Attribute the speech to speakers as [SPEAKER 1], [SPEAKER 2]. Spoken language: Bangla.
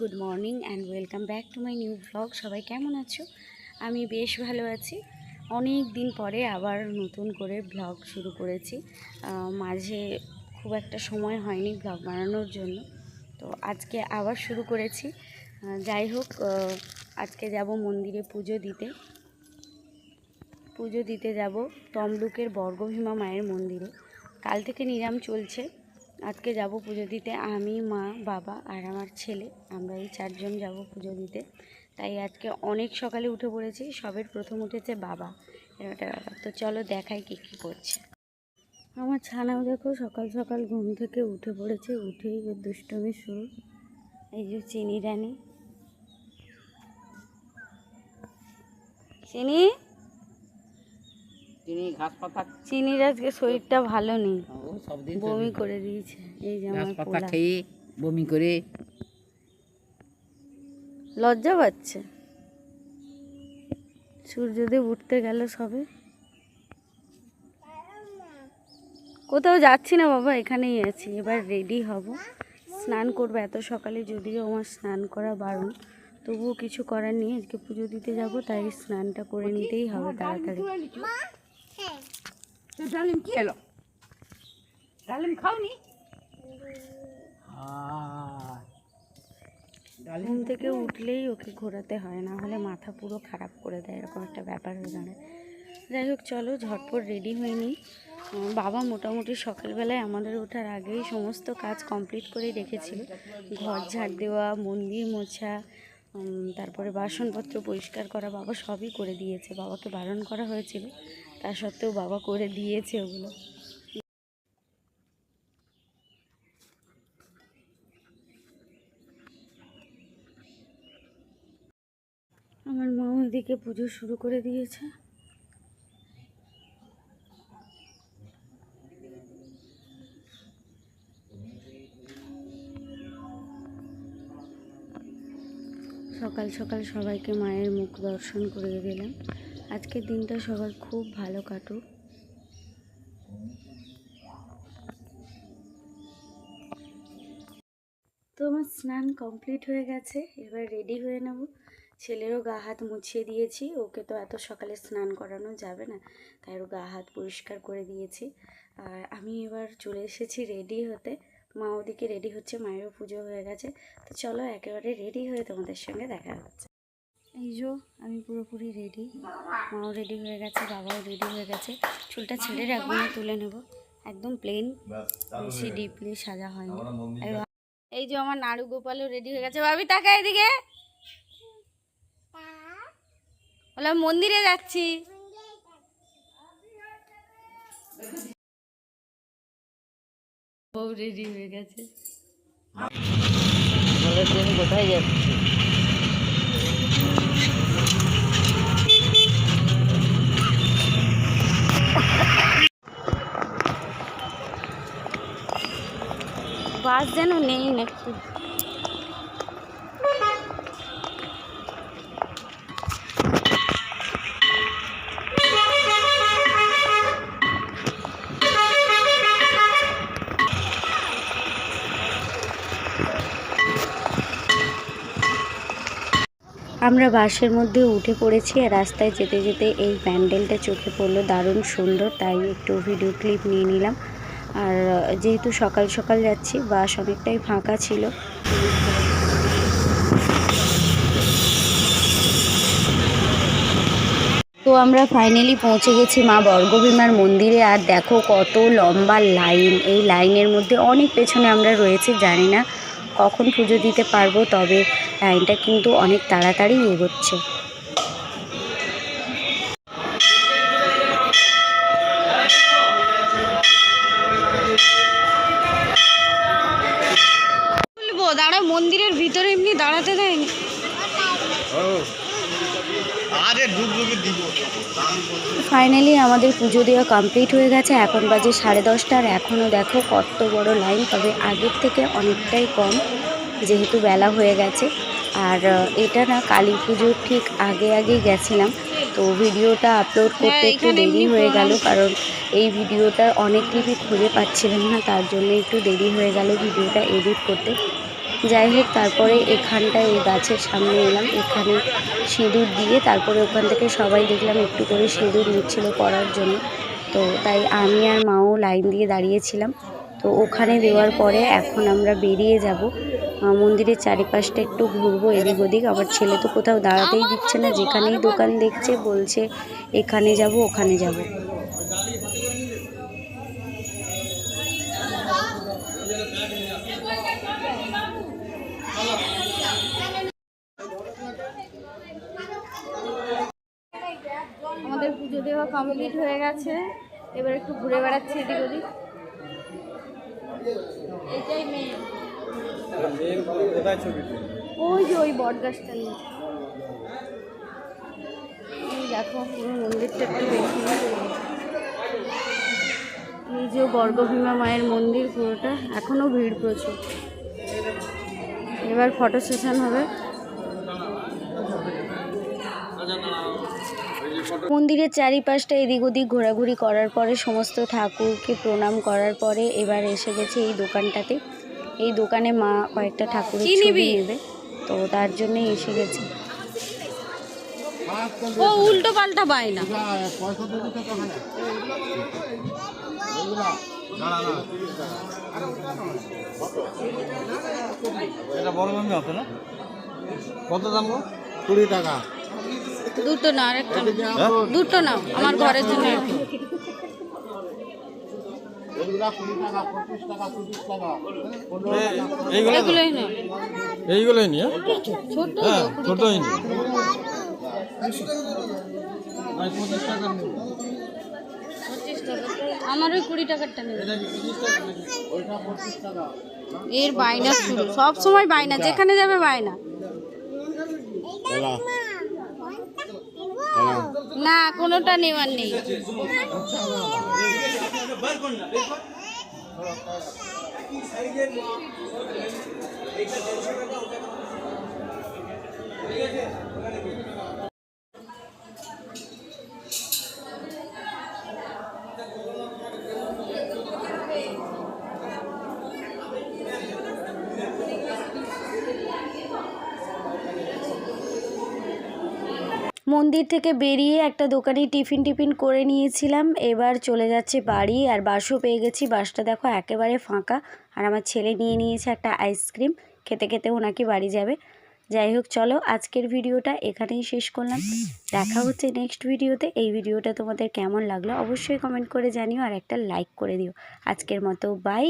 [SPEAKER 1] Good morning and welcome back to my new blog. সবাই কেমন আছো? আমি বেশ ভালো আছি। অনেক দিন পরে আবার নতুন করে ব্লগ শুরু করেছি। মাঝে খুব একটা সময় হয়নি ব্লগ বানানোর জন্য। তো আজকে আবার শুরু করেছি। যাই হোক আজকে যাব মন্দিরে পুজো দিতে। পুজো দিতে যাব তমলুকের বর্গভীমা মায়ের মন্দিরে। কাল থেকে নিরাম চলছে। আজকে যাব পুজো দিতে। আমি, মা, বাবা আর আমার ছেলে। আমরা এই চারজন যাব পুজো দিতে। তাই আজকে অনেক সকালে উঠে পড়েছি। সবের প্রথম উঠেছে বাবা। এরকম একটা ব্যাপার তো চলো দেখাই কী কী করছে। আমার ছানাও দেখো সকাল সকাল ঘুম থেকে উঠে পড়েছে। উঠেই দুষ্টমি শুরু। এই যে চিনি রানী। চিনি?
[SPEAKER 2] তিনি ঘাস পাতা
[SPEAKER 1] চিনির আজকে শরীরটা ভালো নেই।
[SPEAKER 2] ও সব দিন
[SPEAKER 1] বমি করে দিয়েছে। এই যে
[SPEAKER 2] ঘাস পাতা খেয়ে বমি করে
[SPEAKER 1] লজ্জা পাচ্ছে। সূর্যদেব উঠতে গেল সবে। কোথাও যাচ্ছি না বাবা এখানেই আছি। এবার রেডি হব। স্নান করব এত সকালে যদিও আমার স্নান করা বারণ। তবুও কিছু করার নেই। আজকে পুজো দিতে যাব তাই স্নানটা করে নিতেই হবে তাড়াতাড়ি।
[SPEAKER 2] তো ডালিম কি এলো ডালিম খাওনি?
[SPEAKER 1] ঘুম থেকে উঠলেই ওকে ঘোরাতে হয় না হলে মাথা পুরো খারাপ করে দেয় এরকম একটা ব্যাপার হয়ে দাঁড়ায়। যাই হোক চলো ঝটপট রেডি হয়ে নিই। বাবা মোটামুটি সকালবেলায় আমাদের ওঠার আগেই সমস্ত কাজ কমপ্লিট করেই রেখেছিল। ঘর ঝাড় দেওয়া মন্দির মোছা তারপরে বাসনপত্র পরিষ্কার করা বাবা সবই করে দিয়েছে। বাবাকে বারণ করা হয়েছিল। তা সত্ত্বেও বাবা করে দিয়েছে ওগুলো। আমার মা ওইদিকে পুজো শুরু করে দিয়েছে। সকাল সকাল সবাইকে মায়ের মুখ দর্শন করিয়ে দিলাম। আজকের দিনটা সবার খুব ভালো কাটুক। তো আমার স্নান কমপ্লিট হয়ে গেছে, এবার রেডি হয়ে নেব। ছেলেরও গা হাত মুছিয়ে দিয়েছি, ওকে তো এত সকালে স্নান করানো যাবে না, তাই ওর গা হাত পরিষ্কার করে দিয়েছি। আর আমি এবার চলে এসেছি রেডি হতে, মা ওদিকে রেডি হচ্ছে, মায়েরও পুজো হয়ে গেছে। তো চলো একেবারে রেডি হয়ে তোমাদের সঙ্গে দেখা হচ্ছে। এই যো আমি পুরোপুরি রেডি মাও রেডি হয়ে গেছে বাবাও রেডি হয়ে গেছে। চুলটা ছেড়ে রাখব না তুলে নেব। একদম প্লেন বেশি ডিপলি সাজা হয়নি। এই যে আমার নাড়ু গোপালও রেডি হয়ে গেছে। ভাবি তাকা এদিকে। বললাম মন্দিরে যাচ্ছি। বউ রেডি হয়ে গেছে।
[SPEAKER 2] কোথায় যাচ্ছি?
[SPEAKER 1] আমরা বাসের মধ্যে উঠে পড়েছি আর রাস্তায় যেতে যেতে এই প্যান্ডেলটা চোখে পড়ল দারুণ সুন্দর, তাই একটু ভিডিও ক্লিপ নিয়ে নিলাম। আর যেহেতু সকাল সকাল যাচ্ছি, বাস অনেকটাই ফাঁকা ছিল। তো আমরা ফাইনালি পৌঁছে গেছি মা বর্গভীমার মন্দিরে। আর দেখো কত লম্বা লাইন এই লাইনের মধ্যে অনেক পেছনে আমরা রয়েছে, জানি না কখন পুজো দিতে পারব তবে লাইনটা কিন্তু অনেক তাড়াতাড়ি এগোচ্ছে। ফাইনালি আমাদের পুজো দেওয়া কমপ্লিট হয়ে গেছে। এখন বাজে সাড়ে দশটার এখনও দেখো কত বড় লাইন তবে আগের থেকে অনেকটাই কম যেহেতু বেলা হয়ে গেছে। আর এটা না কালী পুজোর ঠিক আগে আগেই গেছিলাম। তো ভিডিওটা আপলোড করতে একটু দেরি হয়ে গেল কারণ এই ভিডিওটা অনেক টিভি খুঁজে পাচ্ছিলাম না তার জন্য একটু দেরি হয়ে গেল ভিডিওটা এডিট করতে। যাই হোক, তারপরে এখানটায় এই গাছের সামনে এলাম। এখানে সিঁদুর দিয়ে তারপরে ওখান থেকে সবাই দেখলাম একটু করে সিঁদুর নিচ্ছিল পরার জন্য। তো তাই আমি আর মাও লাইন দিয়ে দাঁড়িয়েছিলাম। তো ওখানে দেওয়ার পরে এখন আমরা বেরিয়ে যাব। মন্দিরের চারিপাশটা একটু ঘুরবো এদিক ওদিক। আবার ছেলে তো কোথাও দাঁড়াতেই দিচ্ছে না, যেখানেই দোকান দেখছে বলছে, এখানে যাব, ওখানে যাব আমাদের পুজো দেওয়া কমপ্লিট হয়ে গেছে। এবার একটু ঘুরে বেড়াচ্ছি এদিক ওদিক। এটাই মেয়ে ওই যে ওই বট গাছটা নিয়ে দেখো পুরো মন্দিরটা একটু দেখি। বর্গভীমা মায়ের মন্দির পুরোটা এখনও ভিড় প্রচুর। এবার ফটো সেশন হবে। মন্দিরের চারিপাশটা এদিক ওদিক ঘোরাঘুরি করার পরে সমস্ত ঠাকুরকে প্রণাম করার পরে এবার এসে গেছে এই দোকানটাতে। এই দোকানে মা কয়েকটা ঠাকুরের ছবি নেবে? তো তার জন্যই এসে গেছে। ও উল্টো পাল্টা পায় না।
[SPEAKER 3] এটা বড় মামি না? কত দাম কুড়ি টাকা।
[SPEAKER 1] দুটো না আরেকটা না। দুটো না আমার ঘরের জন্য একটা। না
[SPEAKER 3] এইগুলোই নিয়ে হ্যাঁ? নি
[SPEAKER 1] আমার ওই কুড়ি টাকারটা এর বায়না শুরু। সব সময় বায়না যেখানে যাবে বায়না। না কোনোটা নেওয়ার নেই। মন্দির থেকে বেরিয়ে একটা দোকানে টিফিন টিফিন করে নিয়েছিলাম। এবার চলে যাচ্ছে বাড়ি আর বাসও পেয়ে গেছি। বাসটা দেখো একেবারে ফাঁকা। আর আমার ছেলে নিয়ে নিয়েছে একটা আইসক্রিম। খেতে খেতে ওনাকে বাড়ি যাবে। যাই হোক, চলো আজকের ভিডিওটা এখানেই শেষ করলাম। দেখা হচ্ছে নেক্সট ভিডিওতে। এই ভিডিওটা তোমাদের কেমন লাগল অবশ্যই কমেন্ট করে জানিও আর একটা লাইক করে দিও। আজকের মতো বাই